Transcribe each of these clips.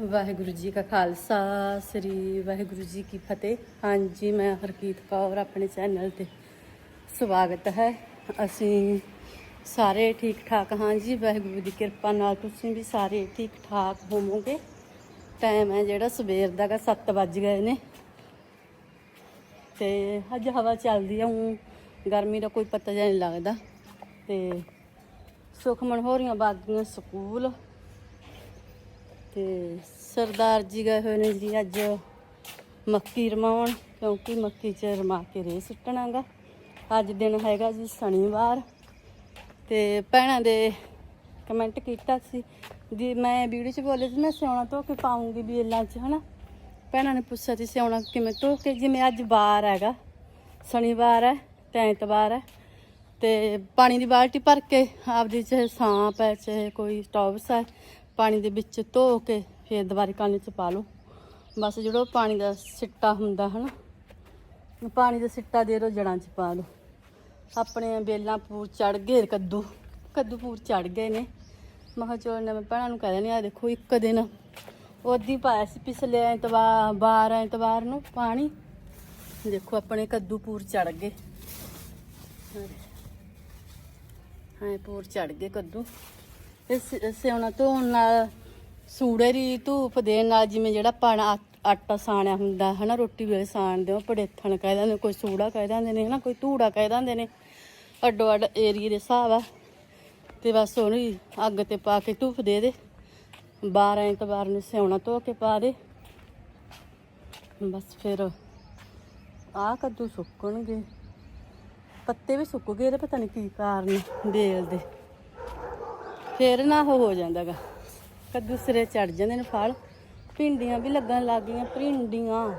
ਵਾਹਿਗੁਰੂ ਜੀ ਕਾ ਖਾਲਸਾ, ਸ੍ਰੀ ਵਾਹਿਗੁਰੂ ਜੀ ਕੀ ਫਤਿਹ। ਹਾਂਜੀ, ਮੈਂ ਹਰਕੀਤ ਕੌਰ, ਆਪਣੇ ਚੈਨਲ ਤੇ ਸਵਾਗਤ ਹੈ। ਅਸੀਂ ਸਾਰੇ ਠੀਕ ਠਾਕ ਹਾਂ ਜੀ, ਵਾਹਿਗੁਰੂ ਦੀ ਕਿਰਪਾ ਨਾਲ ਤੁਸੀਂ ਵੀ ਸਾਰੇ ਠੀਕ ਠਾਕ ਹੋਵੋਗੇ। ਟਾਈਮ ਹੈ ਜਿਹੜਾ ਸਵੇਰ ਦਾ ਗਾ 7 ਵੱਜ ਗਏ ਨੇ। ਤੇ ਅੱਜ ਹਵਾ ਚੱਲਦੀ ਆ ਊਂ ਗਰਮੀ ਦਾ ਕੋਈ ਪਤਾ ਜਿਹਾ ਨਹੀਂ ਲੱਗਦਾ। ਤੇ ਸੁਖਮਨ ਹੋ ਰਹੀਆਂ ਬਾਗੀਆਂ ਸਕੂਲ ਤੇ ਸਰਦਾਰ ਜੀ ਗਏ ਹੋਏ ਨੇ ਜੀ ਅੱਜ ਮੱਕੀ ਰਮਾਉਣ, ਕਿਉਂਕਿ ਮੱਕੀ ਚ ਰਮਾ ਕੇ ਰੇ ਸੁੱਟਣਾਗਾ। ਅੱਜ ਦਿਨ ਹੈਗਾ ਜੀ ਸ਼ਨੀਵਾਰ ਤੇ ਭੈਣਾਂ ਦੇ ਕਮੈਂਟ ਕੀਤਾ ਸੀ ਜੀ, ਮੈਂ ਵੀਡੀਓ ਚ ਬੋਲੇ ਸੀ, ਮੈਂ ਸਿਉਣਾ ਧੋ ਕੇ ਪਾਉਂਗੀ ਬੇਲਾਂ ਚ, ਹਨਾ। ਭੈਣਾਂ ਨੇ ਪੁੱਛਿਆ ਸੀ ਸਿਉਣਾ ਕਿਵੇਂ ਧੋ ਕੇ, ਜਿਵੇਂ ਅੱਜ ਵਾਰ ਹੈਗਾ, ਸ਼ਨੀਵਾਰ ਹੈ ਤੇ ਐਤਵਾਰ ਹੈ ਤੇ ਪਾਣੀ ਦੀ ਬਾਲਟੀ ਭਰ ਕੇ, ਆਪਦੀ ਚਾਹੇ ਸਾਂਪ ਹੈ, ਚਾਹੇ ਕੋਈ ਟੌਬਸ ਹੈ ਪਾਣੀ ਦੇ ਵਿੱਚ ਧੋ ਕੇ ਫਿਰ ਦੁਬਾਰੇ ਕਾਨੇ ਚ ਪਾ ਲਓ। ਬਸ ਜਿਹੜਾ ਉਹ ਪਾਣੀ ਦਾ ਸਿੱਟਾ ਹੁੰਦਾ ਹਨਾ ਪਾਣੀ ਦਾ ਸਿੱਟਾ ਦੇ ਦੋ ਜੜਾਂ ਚ ਪਾ ਲਓ। ਆਪਣੇ ਬੇਲਾਂ ਪੂਰ ਚੜ ਗਏ ਕੱਦੂ ਕੱਦੂ ਪੂਰ ਚੜ ਗਏ ਨੇ। ਮੈਂ ਕਿਹਾ ਚਲੋ ਨਾ ਮੈਂ ਭੈਣਾਂ ਨੂੰ ਕਹਿ ਦਿੰਦੀ ਆ ਦੇਖੋ ਇੱਕ ਦਿਨ ਉਹਦੀ ਪਾਇਆ ਸੀ ਪਿਛਲੇ ਐਤਵਾਰ, ਬਾਰ ਐਤਵਾਰ ਨੂੰ ਪਾਣੀ। ਦੇਖੋ ਆਪਣੇ ਕੱਦੂ ਪੂਰ ਚੜ ਗਏ। ਹਾਂ ਪੂਰ ਚੜ ਗਏ ਕੱਦੂ। ਇਸ ਸਿਉਣਾ ਧੋਣ ਨਾਲ ਸੂੜੇ ਦੀ ਧੂਪ ਦੇਣ ਨਾਲ ਜਿਵੇਂ ਜਿਹੜਾ ਪਾਣਾ ਆਟਾ ਸਾਣਿਆ ਹੁੰਦਾ, ਹਨਾ, ਰੋਟੀ ਵੇਲੇ ਸਾਣਦੇ ਉਹ ਪੜੇਥਣ ਕਹਿ ਦਿੰਦੇ ਕੋਈ ਸੂੜਾ ਕਹਿ ਦਿੰਦੇ ਨੇ, ਹਨਾ, ਕੋਈ ਧੂੜਾ ਕਹਿ ਦਿੰਦੇ ਨੇ। ਅੱਡੋ ਅੱਡ ਏਰੀਏ ਦੇ ਹਿਸਾਬ ਆ। ਤੇ ਬਸ ਉਹਨੂੰ ਅੱਗ ਤੇ ਪਾ ਕੇ ਧੂਪ ਦੇ ਦੇ। 12 ਐਤਵਾਰ ਨੂੰ ਸਿਉਣਾ ਧੋ ਕੇ ਪਾ ਦੇ। ਬਸ ਫਿਰ ਆਹ ਕੱਦੂ ਸੁੱਕਣਗੇ। ਪੱਤੇ ਵੀ ਸੁੱਕ ਗਏ ਇਹਦੇ, ਪਤਾ ਨਹੀਂ ਕੀ ਕਾਰਨ ਦੇਲ ਦੇ। ਫਿਰ ਨਾ ਉਹ ਹੋ ਜਾਂਦਾਗਾ। ਕੱਦੂ ਸਿਰੇ ਚੜ ਜਾਂਦੇ ਨੇ ਫਲ। ਭਿੰਡੀਆਂ ਵੀ ਲੱਗਣ ਲੱਗ ਗਈਆਂ, ਭਿੰਡੀਆਂ।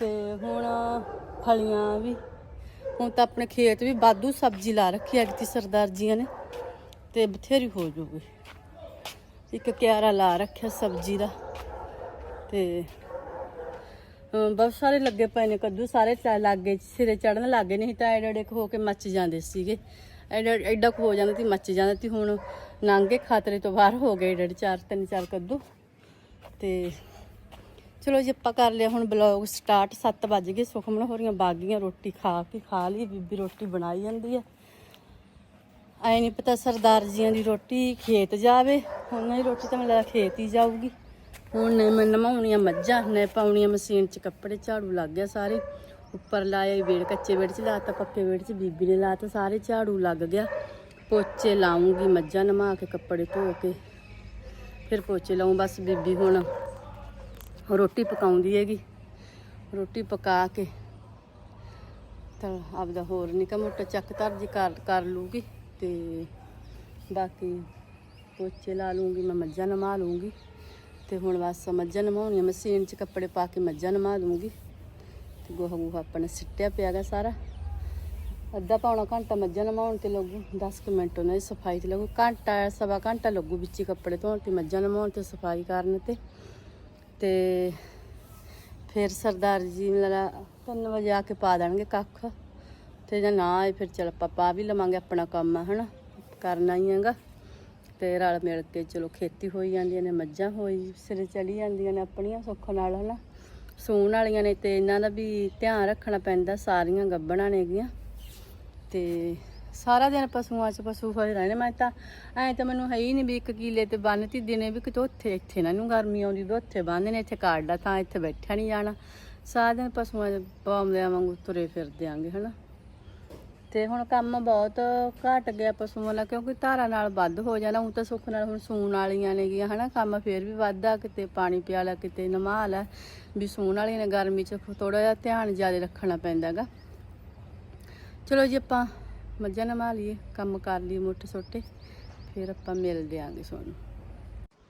ਤੇ ਹੁਣ ਫਲੀਆਂ ਵੀ। ਹੁਣ ਤਾਂ ਆਪਣੇ ਖੇਤ ਵੀ ਬਾਦੂ ਸਬਜ਼ੀ ਲਾ ਰੱਖੀ ਹੈ ਕਿਤੇ ਸਰਦਾਰ ਜੀਆਂ ਨੇ। ਤੇ ਬਥੇਰੀ ਹੋ ਜੂਗੀ। ਇੱਕ ਕਿਆਰਾ ਲਾ ਰੱਖਿਆ ਸਬਜ਼ੀ ਦਾ। ਤੇ ਬਹੁਤ ਸਾਰੇ ਲੱਗੇ ਪਏ ਨੇ ਕੱਦੂ। ਸਾਰੇ ਚਾ ਲੱਗੇ, ਸਿਰੇ ਚੜਨ ਲੱਗੇ ਨਹੀਂ ਤਾਂ ਐਡੇ ਐਡੇ ਕੁ ਹੋ ਕੇ ਮੱਚ ਜਾਂਦੇ ਸੀਗੇ। ਐਡਾ ਐਡਾ ਕੁ ਹੋ ਜਾਂਦਾ ਤੀ ਮੱਚ ਜਾਂਦਾ ਤੀ ਹੁਣ ਨਾਂਗੇ ਖਾਤਰੇ ਤੋਂ ਬਾਹਰ ਹੋ ਗਏ ਐਡੇ ਚਾਰ, ਤਿੰਨ ਚਾਰ ਕੱਦੂ। ਤੇ ਚਲੋ ਜੀ, ਆਪਾਂ ਕਰ ਲਿਆ ਹੁਣ ਬਲੌਗ ਸਟਾਰਟ। 7 ਵੱਜ ਗਏ ਸੁਖਮਨ ਹੋਰੀਆਂ ਬਾਗੀਆਂ, ਰੋਟੀ ਖਾ ਕੇ ਖਾ ਲਈ, ਬੀਬੀ ਰੋਟੀ ਬਣਾਈ ਜਾਂਦੀ ਹੈ ਐ ਨਹੀਂ ਪਤਾ ਸਰਦਾਰ ਜੀਆਂ ਦੀ ਰੋਟੀ ਖੇਤ ਜਾਵੇ, ਉਹਨਾਂ ਦੀ ਰੋਟੀ ਤਾਂ ਮੈਨੂੰ ਲੱਗਦਾ ਖੇਤ ਹੀ ਜਾਊਗੀ। ਹੁਣ ਨਹੀਂ ਮੈਂ ਨਮਾਉਣੀਆਂ ਮੱਝਾਂ ਨੇ ਪਾਉਣੀਆਂ ਮਸ਼ੀਨ 'ਚ ਕੱਪੜੇ, ਝਾੜੂ ਲੱਗ ਗਿਆ ਸਾਰੇ। ਉੱਪਰ ਲਾਇਆ ਵੇੜ ਕੱਚੇ ਵੇੜ 'ਚ ਲਾਤਾ, ਪੱਕੇ ਵੇੜ 'ਚ ਬੀਬੀ ਨੇ ਲਾਤਾ, ਸਾਰੇ ਝਾੜੂ ਲੱਗ ਗਿਆ। ਪੋਚੇ ਲਾਉਂਗੀ, ਮੱਝਾਂ ਨਮਾ ਕੇ, ਕੱਪੜੇ ਧੋ ਕੇ। ਫਿਰ ਪੋਚੇ ਲਾਉਂ, ਬਸ ਬੀਬੀ ਹੁਣ ਰੋਟੀ ਪਕਾਉਂਦੀ ਹੈਗੀ। ਰੋਟੀ ਪਕਾ ਕੇ ਤਾਂ ਆਪਦਾ ਹੋਰ ਨਿੱਕਾ ਮੋਟਾ ਚੱਕ ਤਰਜੀ ਕਰ ਕਰ ਲੂਗੀ ਤੇ ਬਾਕੀ ਪੋਚੇ ਲਾ ਲੂੰਗੀ, ਮੈਂ ਮੱਝਾਂ ਨਮਾ ਲੂੰਗੀ। ਤੇ ਹੁਣ ਬਸ ਮੱਝਾਂ ਨਮਾਉਣੀਆਂ, ਮਸ਼ੀਨ 'ਚ ਕੱਪੜੇ ਪਾ ਕੇ ਮੱਝਾਂ ਨਮਾ ਦੂੰਗੀ ਤੇ ਗੋਹਾ ਗੋਹਾ ਆਪਣਾ ਸਿੱਟਿਆ ਪਿਆਗਾ ਸਾਰਾ। ਅੱਧਾ ਪੌਣਾ ਘੰਟਾ ਮੱਝਾਂ ਨਮਾਉਣ ਤੇ ਲੱਗੂ 10 ਕੁ ਮਿੰਟ ਉਹਨਾਂ ਦੀ ਸਫ਼ਾਈ ਤੇ ਲੱਗੂ। ਘੰਟਾ, ਸਵਾ ਘੰਟਾ ਲੱਗੂ ਵਿੱਚ ਹੀ ਕੱਪੜੇ ਧੋਣ ਤੇ, ਮੱਝਾਂ ਨਮਾਉਣ ਤੇ, ਸਫ਼ਾਈ ਕਰਨ ਤੇ। ਤੇ ਫਿਰ ਸਰਦਾਰ ਜੀ ਮੇਰਾ 3 ਵਜੇ ਆ ਕੇ ਪਾ ਦੇਣਗੇ ਕੱਖ। ਤੇ ਜਾਂ ਨਾ ਆਏ ਫਿਰ ਚਲ ਆਪਾਂ ਪਾ ਵੀ ਲਵਾਂਗੇ ਆਪਣਾ ਕੰਮ ਆ ਹਨਾ? ਕਰਨਾ ਹੀ ਹੈਗਾ। ਤੇ ਰਲ ਮਿਲ ਕੇ ਚਲੋ ਖੇਤੀ ਹੋਈ ਜਾਂਦੀਆਂ ਨੇ ਮੱਝਾਂ ਹੋਈ, ਸਿਰੇ ਚੜੀ ਜਾਂਦੀਆਂ ਨੇ ਆਪਣੀਆਂ ਸੁੱਖ ਨਾਲ, ਹਨਾ? ਸੂਣ ਵਾਲੀਆਂ ਨੇ ਤੇ ਇਹਨਾਂ ਦਾ ਵੀ ਧਿਆਨ ਰੱਖਣਾ ਪੈਂਦਾ, ਸਾਰੀਆਂ ਗੱਬਣਾ ਨੇਗੀਆਂ ਤੇ ਸਾਰਾ ਦਿਨ ਪਸ਼ੂਆਂ 'ਚ ਪਸ਼ੂ ਹੋਏ ਰਹਿਣੇ ਮੈਂ ਤਾਂ ਐ ਤਾਂ ਮੈਨੂੰ ਹੈ ਹੀ ਨਹੀਂ ਵੀ ਇੱਕ ਕੀਲੇ ਤੇ ਬੰਨਤੀ ਦਿਨੇ ਵੀ ਕਿਤੇ ਉੱਥੇ, ਇੱਥੇ ਨਾ ਨੂੰ ਗਰਮੀ ਆਉਂਦੀ ਵੀ ਉੱਥੇ ਬੰਨ੍ਹਦੇ ਨੇ ਇੱਥੇ ਕਾੜਦਾ ਤਾਂ ਇੱਥੇ ਬੈਠਿਆ ਨਹੀਂ ਜਾਣਾ। ਸਾਰਾ ਦਿਨ ਪਸ਼ੂਆਂ ਦੇ ਪਾਉਂਦਿਆਂ ਵਾਂਗੂ ਤੁਰੇ ਫਿਰਦੇ ਆਂਗੇ, ਹਨਾ। ਤੇ ਹੁਣ ਕੰਮ ਬਹੁਤ ਘਟ ਗਿਆ ਪਸ਼ੂਆਂ ਦਾ ਕਿਉਂਕਿ ਧਾਰਾ ਨਾਲ ਵੱਧ ਹੋ ਜਾਣਾ ਹੁਣ ਤਾਂ ਸੁੱਖ ਨਾਲ ਹੁਣ ਸੂਣ ਵਾਲੀਆਂ ਨੇ ਨੇਗੀਆਂ ਹਨਾ, ਕੰਮ ਫੇਰ ਵੀ ਵੱਧਦਾ, ਕਿਤੇ ਪਾਣੀ ਪਿਆ ਲੈ, ਕਿਤੇ ਨਮਾ ਲੈ, ਵੀ ਸੂਣ ਵਾਲੀਆਂ ਨੇ ਗਰਮੀ 'ਚ ਥੋੜਾ ਜਿਹਾ ਧਿਆਨ ਜ਼ਿਆਦਾ ਰੱਖਣਾ ਪੈਂਦਾਗਾ ਚਲੋ ਜੀ ਆਪਾਂ ਮੱਝਾਂ ਨਮਾ ਲਈਏ, ਕੰਮ ਕਰ ਲਈਏ ਮੋਟੇ ਸੋਟੇ, ਫਿਰ ਆਪਾਂ ਮਿਲਦੇ ਆਂਗੇ ਤੁਹਾਨੂੰ।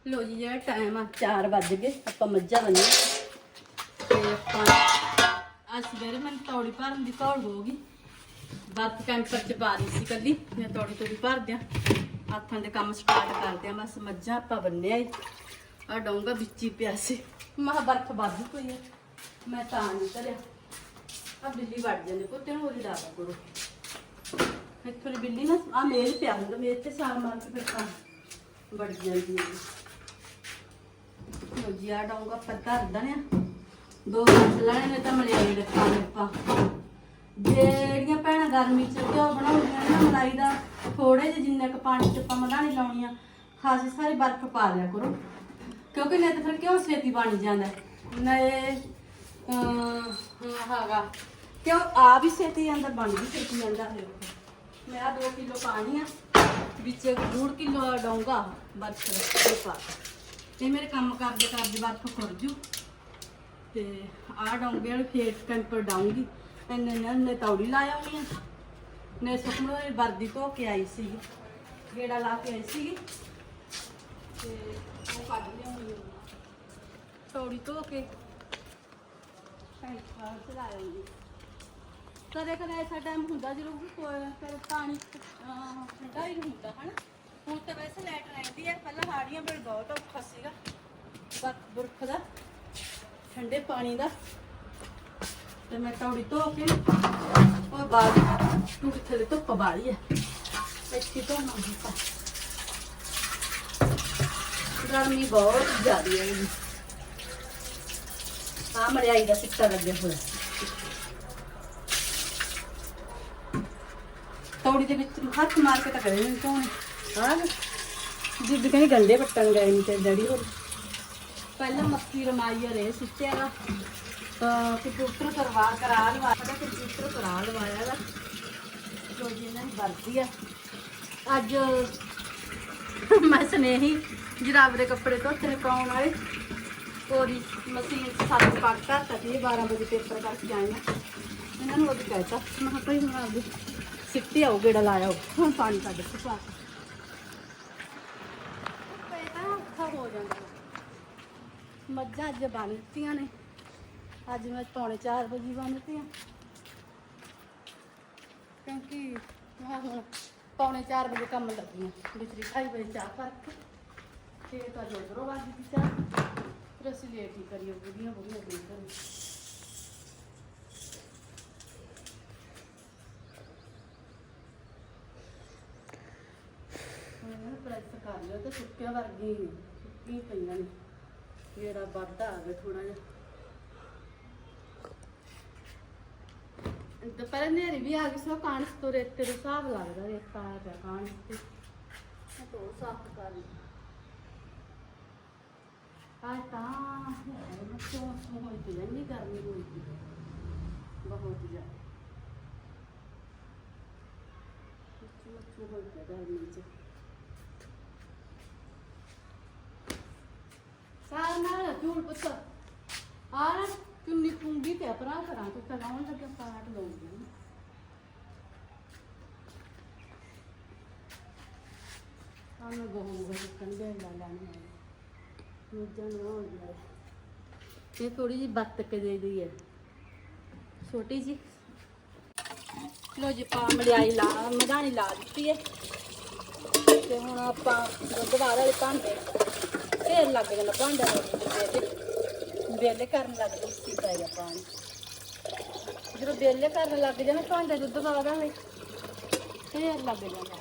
ਲੋ ਜੀ, ਜਿਹੜਾ ਟਾਈਮ ਆ 4 ਵੱਜ ਗਏ, ਆਪਾਂ ਮੱਝਾਂ ਬੰਨੀਆਂ ਤੇ ਆਪਾਂ ਅੱਜ ਸਵੇਰੇ ਮੈਨੂੰ ਤੌੜੀ ਭਰਨ ਦੀ ਘੋੜ ਹੋ ਗਈ ਬਰਫ ਕੈਂਪਰ ਚ ਪਾ ਦੀ ਸੀ ਕੱਲੀ। ਮੈਂ ਤੌੜੀ ਤੌੜੀ ਭਰ ਦਿਆਂ। ਹੱਥਾਂ ਦੇ ਕੰਮ ਸਟਾਰਟ ਕਰਦੇ ਆ ਬਸ ਮੱਝਾਂ ਆਪਾਂ ਬੰਨਿਆ ਈ ਆ ਡੋਂਗਾ ਵਿੱਚ ਹੀ ਪਿਆ ਸੀ। ਮਾ ਬਰਫ ਵੱਧ ਪਈ ਆ। ਮੈਂ ਤਾਂ ਨਹੀਂ ਕਰਿਆ ਆ ਬਿੱਲੀ ਵੜ ਜਾਂਦੇ। ਪੁੱਤੇ ਨੂੰ ਉਹਦੀ ਡਾਬਾ ਕਰੋ। ਇੱਥੋਂ ਦੀ ਬਿੱਲੀ ਨਾ ਆ ਮੇਲ ਪਿਆ ਹੁੰਦਾ। ਮੇਲ ਤੇ ਸਾਲ ਮਾਰ ਕੇ ਫਿਰ ਤਾਂ ਵੜ ਜਾਂਦੀ ਹੈ ਲੋ ਜੀ ਆ ਡਾਉਂਗਾ ਪੱਤਾ ਰਦਣਿਆ ਦੋ ਮਿੰਟ ਲੈਣੇ ਨੇ ਤਾਂ ਮਲਾਈ ਰੱਖਾਂ ਆਪਾਂ ਜਿਹੜੀਆਂ ਭੈਣਾਂ ਗਰਮੀ ਚ, ਘਿਓ ਬਣਾਉਂਦੀਆਂ ਨੇ ਨਾ ਮਲਾਈ ਦਾ ਥੋੜੇ ਜਿਹੇ ਜਿੰਨੇ ਕ ਪਾਣੀ ਚ ਆਪਾਂ ਮਧਾਣੀ ਲਾਉਣੀ ਆ, ਖਾਸੀ ਸਾਰੀ ਬਰਫ਼ ਪਾ ਲਿਆ ਕਰੋ। ਕਿਉਂਕਿ ਨਹੀਂ ਤਾਂ ਫਿਰ ਘਿਓ ਛੇਤੀ ਬਣ ਜਾਂਦਾ। ਨਏ ਅਹ ਹੈਗਾ ਘਿਓ ਆ ਵੀ ਛੇਤੀ ਜਾਂਦਾ, ਬਣ ਵੀ ਛੇਤੀ ਜਾਂਦਾ। ਹੈ ਮੈਂ ਆ 2 ਕਿਲੋ ਪਾਣੀ ਆ, ਵਿੱਚ 1.5 ਕਿਲੋ ਡੋਂਗਾ ਬਰਫ਼ ਦੇ ਪਾ ਤੇ ਮੇਰੇ ਕੰਮ ਕਰਦੇ ਕਰਦੇ ਬਰਫ਼ ਖੁਰ ਜੂ। ਤੇ ਆ ਡੋਂਗੇ ਵਾਲੇ ਫੇਸ ਟੈਂਪਰ ਡਾਉਂਗੀ ਇੰਨੇ ਨੇ ਨੇ ਤੌੜੀ ਲਾ ਆਉਣੀ ਆ। ਨੇ ਸੁਖਮਣੋ ਇਹ ਵਰਦੀ ਧੋ ਕੇ ਆਈ ਸੀ। ਗੇੜਾ ਲਾ ਕੇ ਆਈ ਸੀ। ਤੇ ਉਹ ਕੱਢ ਲਿਆਉਣੀ ਆ। ਤੌੜੀ ਧੋ ਕੇ। ਟੈਂਪਰ ਚਲਾ ਆਉਂਗੀ ਕਦੇ ਕਦੇ ਐਸਾ ਟਾਈਮ ਹੁੰਦਾ ਜਦੋਂ ਫਿਰ ਪਾਣੀ ਠੰਡਾ ਹੀ ਹੁੰਦਾ ਹਨਾ? ਹੁਣ ਤਾਂ ਵੈਸੇ ਲਾਈਟ ਰਹਿੰਦੀ ਹੈ ਪਹਿਲਾਂ ਹਾੜੀਆਂ ਵੇਲੇ ਬਹੁਤ ਔਖਾ ਸੀਗਾ। ਬੁਰਖ ਦਾ ਠੰਡੇ ਪਾਣੀ ਦਾ। ਤੇ ਮੈਂ ਤੌੜੀ ਧੋ ਕੇ ਉਹ ਬਾਅਦ ਟੁੱਟ ਥਲੇ ਧੁੱਪ ਬਾਲੀ ਹੈ ਇੱਥੇ ਤੋਂ ਨਾ ਹੁੰਦਾ ਗਰਮੀ ਬਹੁਤ ਜ਼ਿਆਦੀ ਹੈ ਜੀ ਆ ਮਰਿਆਈ ਦਾ ਸਿੱਟਾ ਲੱਗਿਆ ਹੋਇਆ। ਤੌੜੀ ਦੇ ਵਿੱਚ ਹੱਥ ਮਾਰ ਕੇ ਤਾਂ ਕਰੇ ਨਹੀਂ ਧੋਣੇ। ਹਾਂ ਜਿੱਦ ਕਹਿੰਦੀ ਗੰਡੇ ਪੱਟਣ ਗਏ ਨਹੀਂ ਤੇ ਡੈਡੀ ਹੋਰ। ਪਹਿਲਾਂ ਮੱਕੀ ਰਮਾਈ ਰੇ ਸਿੱਟਿਆ ਦਾ ਤਾਂ ਕੰਪਿਊਟਰ ਕਰਵਾ ਕਰਾ ਲਵਾ ਸਾਡਾ ਕੰਪਿਊਟਰ ਕਰਾ ਲਵਾਇਆ ਦਾ ਜੋ ਜੀ, ਇਹਨਾਂ ਦੀ ਵਰਦੀ ਆ। ਅੱਜ ਮੈਂ ਸਨੇਹੀ ਜਰਾਬ ਦੇ ਕੱਪੜੇ ਧੋਤੇ ਨੇ ਪਾਉਣ ਵਾਲੇ ਉਹਦੀ ਮਸ਼ੀਨ 'ਚ ਸੱਤ ਪੱਕ ਕਰਤਾ 12 ਵਜੇ ਪੇਪਰ ਕਰਕੇ ਆਏ ਇਹਨਾਂ ਨੂੰ ਉਹਦੀ ਕਹਿਤਾ, ਮੈਂ ਕਿਹਾ ਭਾਈ ਹੁਣ ਆਪਦੀ ਸਿੱਟੀ ਆਓ, ਗੇੜਾ ਲਾਇਆ ਹੁਣ ਪਾਣੀ ਕੱਢ ਕੇ ਪਾ ਪਏ ਤਾਂ ਔਖਾ ਹੋ ਜਾਂਦਾ। ਮੱਝਾਂ ਅੱਜ ਬੰਨ ਦਿੱਤੀਆਂ ਨੇ। ਅੱਜ ਮੈਂ ਪੌਣੇ 4 ਵਜੇ ਬੰਨ ਦਿੱਤੀਆਂ ਕਿਉਂਕਿ ਮੈਂ ਹੁਣ ਪੌਣੇ 4 ਵਜੇ ਕੰਮ ਲੱਗੀਆਂ ਬਿਜਲੀ ਢਾਈ ਵਜੇ ਚਾਹ ਕਰਕੇ ਫਿਰ ਤਾਂ ਜੋਦਰੋਂ ਵੱਜ ਗਈ ਚਾਹ। ਫਿਰ ਅਸੀਂ ਲੇਟ ਹੀ ਕਰੀਏ ਬੁੜੀਆਂ ਬੁੜੀਆਂ ਦੇ ਘਰ। ਹੁਣ ਪ੍ਰੈਸ ਕਰ ਲਿਆ ਤੇ ਸੁੱਕਿਆ ਵਰਗੀ ਨੀ, ਸੁੱਕੀ ਪਈਆਂ ਨੇ। ਜਿਹੜਾ ਵੱਧਦਾ ਆ ਗਿਆ ਥੋੜਾ ਜਿਹਾ। ਦੁਪਹਿਰ ਨੇਰੀ ਵੀ ਆ ਗਈ ਸੋ ਕਾਂਸ ਤੋਂ ਰੇਤੇ ਦਾ ਹਿਸਾਬ ਲੱਗਦਾ ਰੇਤਾ ਆ ਗਿਆ ਕਾਂਸ ਤੇ ਮੈਂ ਤੋਂ ਸਾਫ਼ ਕਰ ਲਈ। ਆ ਤਾਂ ਮੈਂ ਤੋਂ ਹੋਈ ਤੇ ਨਹੀਂ ਗਰਮੀ ਹੋਈ ਪਈ ਹੈ। ਬਹੁਤ ਜ਼ਿਆਦਾ। ਮੱਛੂ ਮੱਛੂ ਹੋਈ ਪਿਆ ਗਰਮੀ ਚ। ਸਾਰ ਨਾਲ ਝੂੜ ਪੁੱਤ। ਆਰ ਚੁੰਨੀ ਪੁੰਗੀ ਤੇ ਅਪਰਾ ਕਰਾਂ ਤੂੰ ਤਲਾਉਣ ਲੱਗੇ ਪਾਟ ਲਊਂਗੀ ਆਨੂੰ ਬਹੁ ਬਹੁ ਕੰਡੇ ਲਾ ਲਾਣੀ ਨੂੰ ਹੋਣ ਇਹ ਥੋੜੀ ਜੀ ਬੱਤ ਕੇ ਦੇ ਦੀ ਹੈ। ਛੋਟੀ ਜੀ। ਲੋ ਜੀ ਪਾ ਮੜਿਆਈ ਲਾ, ਮਧਾਣੀ ਲਾ ਦਿੱਤੀ ਹੈ। ਤੇ ਹੁਣ ਆਪਾਂ ਦੁੱਧ ਬਾਹਰ ਵਾਲੇ ਭਾਂਡੇ, ਫੇਰ ਲੱਗ ਜਾਂਦਾ ਭਾਂਡਾ ਵੇਲੇ ਵੇਲੇ ਕਰਨ ਲੱਗ ਜਾਂਦੇ ਸੀ ਪੈ ਪਾਣੀ। ਜਦੋਂ ਵੇਲੇ ਕਰਨ ਲੱਗ ਜਾਣਾ ਭਾਂਡਾ ਦੁੱਧ ਬਾਹਰ ਵਾਲੇ ਫੇਰ ਲੱਗ ਜਾਂਦਾ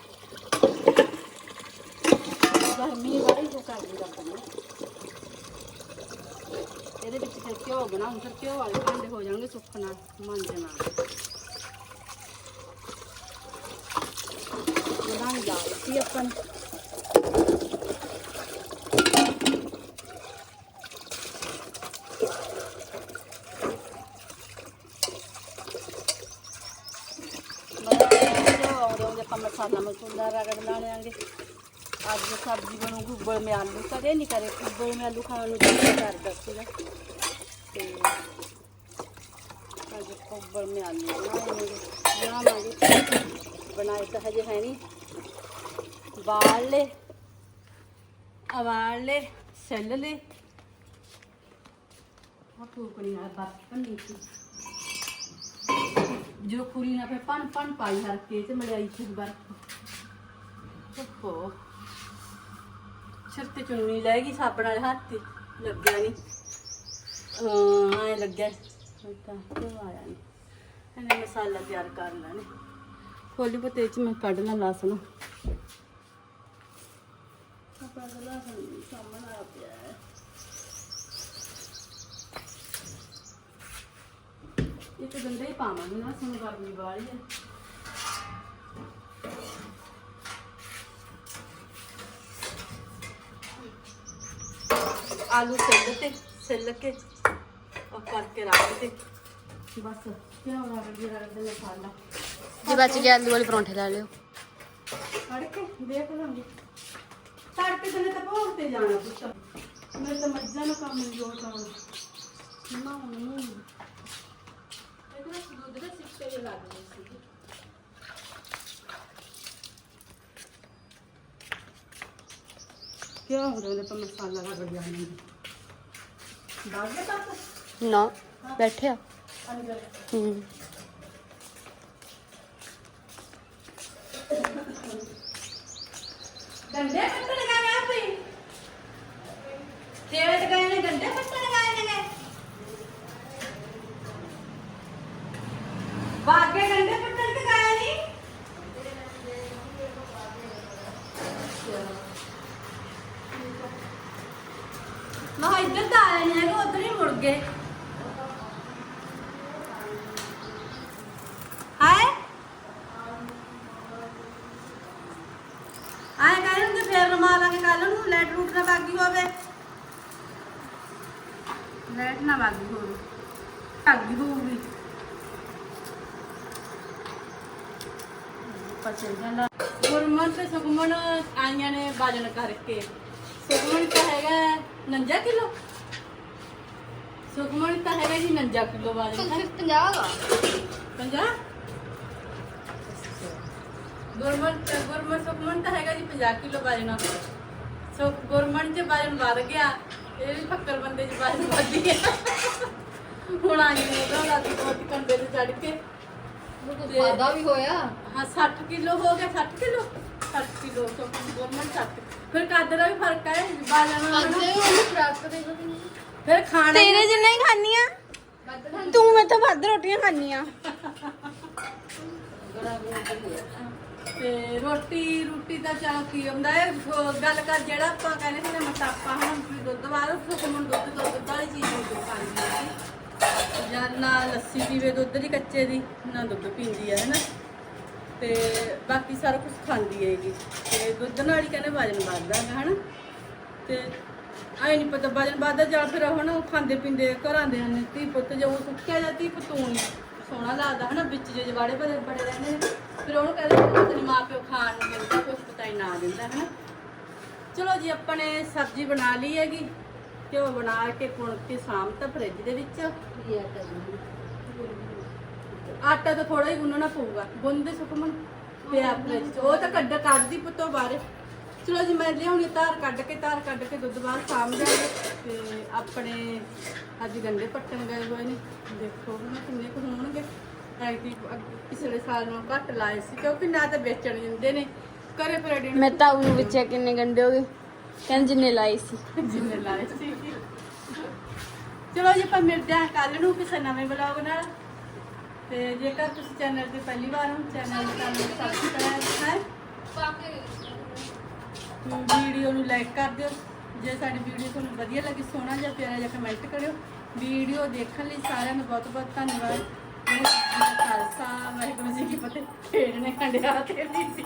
ਗਰਮੀ ਵਾਲੀ ਜੋ ਕਰਦੀ ਰੱਖਣਾ ਇਹਦੇ ਵਿੱਚ ਫਿਰ ਘਿਓ ਬਣਾਉਂ ਫਿਰ ਘਿਓ ਵਾਲੇ ਭਾਂਡੇ ਹੋ ਜਾਣਗੇ ਸੁੱਖ ਨਾਲ ਮਾਂਜੇ ਨਾਲ। ਬਣਾਈ ਲਾ ਦਿੱਤੀ ਆਪਾਂ ਨੇ। ਆਉਂਦੇ ਆਉਂਦੇ ਆਪਾਂ ਮਸਾਲਾ ਮਸੂਲਾ ਰਗੜ ਲਾਣਾਂਗੇ ਅੱਜ ਸਬਜ਼ੀ ਬਣੂਗੀ ਉੱਬਲ ਮੇ ਆਲੂ, ਕਦੇ ਨਹੀਂ ਕਰੇ ਉੱਬਲ ਮੇ ਆਲੂ ਖਾਣ ਨੂੰ ਜੀ ਕਰਦਾ ਸੀਗਾ। ਤੇ ਅੱਜ ਆਪਾਂ ਉੱਬਲ ਮੇ ਆਲੂ ਬਣਾਵਾਂਗੇ। ਬਣਾਵਾਂਗੇ। ਬਣਾਏ ਤਾਂ ਹਜੇ ਹੈ ਨਹੀਂ ਬਾਲ ਲੈ। ਅਵਾਲ ਲੈ ਸੈਲ ਲੈ। ਆ ਟੋਕਰੀ ਨਾਲ ਬਾਕੀ ਪੰਨੀ ਸੀ। ਜੋ ਖੁਰੀ ਨਾ ਫੇ ਪਨ ਪਨ ਪਾਈ ਹਰ ਕੇ ਤੇ ਮੜਾਈ ਚ ਬਰਫ। ਓਹੋ। ਸਿਰ ਤੇ ਚੁੰਨੀ ਲੈ ਗਈ ਸਾਬਣ ਵਾਲੇ ਹੱਥ ਤੇ, ਲੱਗਿਆ ਨਹੀਂ ਅਹ ਐ ਲੱਗਿਆ। ਤਾਂ ਕਿਉਂ ਆਇਆ ਨਹੀਂ ਇਹਨੇ ਮਸਾਲਾ ਤਿਆਰ ਕਰ ਲੈਣੇ। ਖੋਲੀ ਪਤੇ ਚ ਮੈਂ ਕੱਢ ਲਾਂ ਲਸਣ। ਆਪਣਾ ਲਸਣ ਸਾਹਮਣੇ ਆ ਪਿਆ। ਹੈ ਇੱਕ ਗੰਡੇ ਹੀ ਪਾਵਾਂਗੇ ਨਾ ਸਾਨੂੰ ਗਰਮੀ ਵਾਲੀ ਹੈ ਆਲੂ ਛਿੱਲ ਤੇ ਛਿੱਲ ਕੇ ਉਹ ਕਰਕੇ ਰੱਖ ਤੇ ਬਸ ਕਿਉਂ ਰਗ ਜੀ ਰਗ ਦੇ ਮਸਾਲਾ ਜੇ ਬਚ ਗਿਆ ਆਲੂ ਵਾਲੇ ਪਰੌਂਠੇ ਲੈ ਲਿਓ। ਫੜ ਕੇ ਦੇਖ ਲਾਂਗੇ। ਤੜਕੇ ਤੇ ਤਾਂ ਭੋਗ ਤੇ ਜਾਣਾ ਪੁੱਤ। ਮੈਂ ਤਾਂ ਮੱਝਾਂ ਨੂੰ ਕੰਮ ਨਹੀਂ ਜੋੜ ਪਾਉਣਾ ਨਾ। ਦੇ ਕਿਉਂ ਹੋ ਰਿਹਾ ਤਾਂ ਮਸਾਲਾ ਲੱਗ ਗਿਆ ਨਹੀਂ ਬਾਗੇ ਤੱਕ ਨਾ ਬੈਠਿਆ ਅੰਦਰ ਹੂੰ ਗੰਡੇ ਪੱਤਣ ਗਏ ਆ ਭਈ ਖੇਤ ਗਏ ਨੇ ਗੰਡੇ ਪੱਤਣ ਗਏ ਨੇ ਬਾਗੇ ਗੰਡੇ ਪੱਤਣ ਕੇ ਗਏ ਨਹੀਂ ਨਾ ਇੱਧਰ ਤਾਂ ਆਏ ਨਹੀਂ ਹੈਗੇ ਉਧਰ ਹੀ ਮੁੜ ਗਏ ਹਾਏ ਆਏ ਕਹਿੰਦੇ ਹੁੰਦੇ ਫੇਰ ਰਮਾ ਲਾਂਗੇ ਕੱਲ ਨੂੰ ਲੈਟ ਰੂਟ ਨਾ ਬਾਗੀ ਹੋਵੇ। ਲੈਟ ਨਾ ਬਾਗੀ ਹੋਵੇ। ਬਾਗੀ ਹੋਊਗੀ। ਪਚੇ ਜਾਂਦਾ ਗੁਰਮਨ ਤੇ ਸੁਖਮਨ ਆਈਆਂ ਨੇ ਬਾਜਣ ਕਰਕੇ। ਸੁਖਮਨ ਤਾਂ ਹੈਗਾ 49 ਕਿਲੋ? ਸੁਖਮਨ ਤਾਂ ਹੈਗਾ ਜੀ 49 ਕਿਲੋ ਬਾਜਣ ਹੈ 50 ਦਾ ਪੰਜਾਹ ਗੁਰਮਨ ਗੁਰਮਨ ਸੁਖਮਨ ਤਾਂ ਹੈਗਾ ਜੀ 50 ਕਿਲੋ ਵਜਨ ਸੋ ਗੁਰਮਨ ਚ ਵਜਨ ਵੱਧ ਗਿਆ ਇਹ ਵੀ ਫੱਕਰ ਬੰਦੇ ਚ ਵਜਨ ਵੱਧ ਗਿਆ। ਹੁਣ ਆ ਗਈ ਉਹਦਾ ਲੱਗ ਬਹੁਤ ਕੰਡੇ ਤੇ ਚੜ ਕੇ। ਵਾਦਾ ਵੀ ਹੋਇਆ। ਹਾਂ 60 ਕਿਲੋ ਹੋ ਗਿਆ 60 ਕਿਲੋ? 60 ਕਿਲੋ ਸੋ ਗੁਰਮਨ 60 ਫਿਰ ਕੱਦ ਦਾ ਵੀ ਫ਼ਰਕ ਹੈ ਵਜਨ ਨਾਲ ਨਾ। ਉਹਨੂੰ ਖਰਾਕ ਦੇ ਦੋ ਫਿਰ ਖਾਣਾ ਤੇਰੇ ਜਿੰਨਾ ਹੀ ਖਾਨੀ ਆ ਤੂੰ ਮੇਰੇ ਤੋਂ ਵੱਧ ਰੋਟੀਆਂ ਖਾਨੀ ਆ ਤੇ ਰੋਟੀ ਰੋਟੀ ਦਾ ਚਾਹ ਕੀ ਹੁੰਦਾ ਹੈ? ਗੱਲ ਕਰ ਜਿਹੜਾ ਆਪਾਂ ਕਹਿੰਦੇ ਸੀ ਨਾ ਮੋਟਾਪਾ ਹਨਾ ਵੀ ਦੁੱਧ ਬਾਅਦ ਸੁਖਮਨ ਦੁੱਧ ਤੋਂ ਦੁੱਧ ਵਾਲੀ ਚੀਜ਼ ਨਹੀਂ ਖਾਂਦੀ ਹੈ ਜਾਂ ਨਾ ਲੱਸੀ ਪੀਵੇ ਦੁੱਧ ਦੀ, ਕੱਚੇ ਦੀ, ਨਾ ਦੁੱਧ ਪੀਂਦੀ ਹੈ, ਹਨਾ? ਤੇ ਬਾਕੀ ਸਾਰਾ ਕੁਝ ਖਾਂਦੀ ਹੈਗੀ। ਤੇ ਦੁੱਧ ਨਾਲ ਹੀ ਕਹਿੰਦੇ ਵਜਨ ਵੱਧਦਾ ਹੈਗਾ, ਹਨਾ? ਤੇ ਆਈ ਨਹੀਂ ਪਤਾ ਵਜਨ ਵੱਧਦਾ ਜਾਂ ਫਿਰ ਹੁਣ ਉਹ ਖਾਂਦੇ ਪੀਂਦੇ ਘਰਾਂ ਦੇ ਹਨ। ਧੀ ਪੁੱਤ ਜੋ ਸੁੱਕਿਆ ਜਾਂ ਧੀ ਪੁੱਤ ਊਂ ਸੋਹਣਾ ਲੱਗਦਾ, ਹਨਾ? ਵਿੱਚ ਜੇ ਜਵਾੜੇ ਬੜੇ ਬੜੇ ਰਹਿੰਦੇ ਫਿਰ ਉਹਨੂੰ ਕਹਿੰਦੇ ਪਤਾ ਨਹੀਂ ਮਾਂ ਪਿਓ ਖਾਣ ਨੂੰ ਦਿੰਦਾ ਕੁਝ ਪਤਾ ਹੀ ਨਾ ਦਿੰਦਾ ਹਨਾ? ਚਲੋ ਜੀ ਆਪਾਂ ਨੇ ਸਬਜ਼ੀ ਬਣਾ ਲਈ ਹੈਗੀ ਘਿਓ ਬਣਾ ਕੇ ਪੁਣ ਕੇ ਸਾਮ ਤਾਂ ਫ੍ਰਿਜ ਦੇ ਵਿੱਚ। ਆਟਾ ਤਾਂ ਥੋੜਾ ਹੀ ਗੁੰਨਣਾ ਪਊਗਾ। ਗੁੰਨਦੇ ਸੁਖਮਨ ਪਿਆ ਫ੍ਰਿਜ 'ਚ। ਉਹ ਤਾਂ ਕੱਢ ਕੱਢਦੀ ਪੁੱਤੋ ਬਾਹਰ। ਚਲੋ ਜੀ ਮੈਂ ਲਿਆਉਣੀ ਤਾਰ ਕੱਢ ਕੇ ਤਾਰ ਕੱਢ ਕੇ ਦੁੱਧ ਬਾਹਰ ਸਾਂਭ ਦਿਆਂਗੇ ਤੇ ਆਪਣੇ ਅੱਜ ਗੰਡੇ ਪੱਟਣ ਗਏ ਹੋਏ ਨੇ। ਦੇਖੋ ਕਿੰਨੇ ਕੁ ਹੋਣਗੇ। ਪਿਛਲੇ ਸਾਲ ਨੂੰ ਘੱਟ ਲਾਏ ਸੀ ਕਿਉਂਕਿ ਨਾ ਤਾਂ ਵੇਚਣ ਦਿੰਦੇ ਨੇ। ਕਰੇ ਫਿਰ ਮੈਂ ਤਾਂ ਉਹਨੂੰ ਵਿੱਚੇ ਕਿੰਨੇ ਗੰਡੇ ਹੋ ਗਏ? ਕਹਿੰਦੇ ਜਿੰਨੇ ਲਾਏ ਸੀ। ਜਿੰਨੇ ਲਾਏ ਸੀ। ਚਲੋ ਜੀ ਆਪਾਂ ਮਿਲਦੇ ਹਾਂ ਕੱਲ ਨੂੰ ਕਿਸੇ ਨਵੇਂ ਵਲੌਗ ਨਾਲ। ਤੇ ਜੇਕਰ ਤੁਸੀਂ ਚੈਨਲ ਤੇ ਪਹਿਲੀ ਵਾਰ ਹੋ ਚੈਨਲ ਨੂੰ ਸਬਸਕ੍ਰਾਈਬ ਹੈ ਵੀਡੀਓ ਨੂੰ ਲਾਈਕ ਕਰ ਦਿਓ। ਜੇ ਸਾਡੀ ਵੀਡੀਓ ਤੁਹਾਨੂੰ ਵਧੀਆ ਲੱਗੀ ਸੋਹਣਾ ਜਿਹਾ ਪਿਆਰਾ ਜਿਹਾ ਕਮੈਂਟ ਕਰਿਓ। ਵੀਡੀਓ ਦੇਖਣ ਲਈ ਸਾਰਿਆਂ ਨੂੰ ਬਹੁਤ ਬਹੁਤ ਧੰਨਵਾਦ। ਜੀ ਖਾਲਸਾ ਵਾਹਿਗੁਰੂ ਜੀ ਕੀ ਫਤਿਹ। ਖੇਡਣੇ ਖੰਡਿਆ ਤੇ ਬੀਬੀ